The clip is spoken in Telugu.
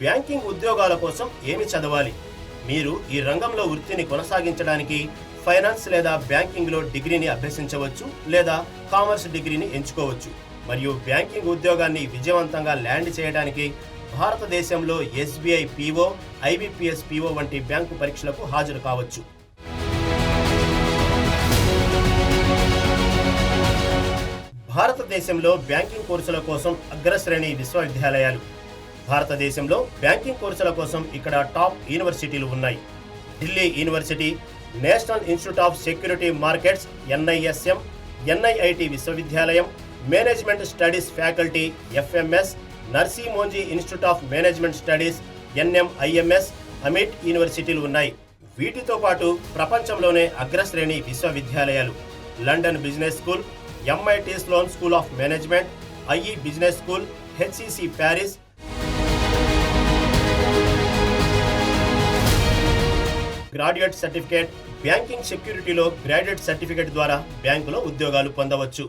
బ్యాంకింగ్ ఉద్యోగాల కోసం ఏమి చదవాలి? మీరు ఈ రంగంలో వృత్తిని కొనసాగించడానికి ఫైనాన్స్ లేదా బ్యాంకింగ్లో డిగ్రీని అభ్యసించవచ్చు లేదా కామర్స్ డిగ్రీని ఎంచుకోవచ్చు. మరియు బ్యాంకింగ్ ఉద్యోగాన్ని విజయవంతంగా ల్యాండ్ చేయడానికి భారతదేశంలో ఎస్బీఐ పీఓ ఐబీపీఎస్ పీఓ వంటి బ్యాంకు పరీక్షలకు హాజరు కావచ్చు. భారతదేశంలో బ్యాంకింగ్ కోర్సుల కోసం అగ్రశ్రేణి విశ్వవిద్యాలయాలు భారతదేశంలో బ్యాంకింగ్ కోర్సుల కోసం ఇక్కడ టాప్ యూనివర్సిటీలు ఉన్నాయి. Delhi University National Institute of Security Markets NISM NIIT విశ్వవిద్యాలయం Management Studies Faculty FMS Narsee Monjee Institute of Management Studies NMIMS Amity యూనివర్సిటీలు ఉన్నాయి. వీటితో పాటు ప్రపంచంలోనే అగ్రశ్రేణి విశ్వవిద్యాలయాలు. London Business School MIT Sloan School of Management IE Business School HEC Paris graduate certificate banking సెక్యూరిటీలో graduate certificate ద్వారా బ్యాంకులో ఉద్యోగాలు పొందవచ్చు.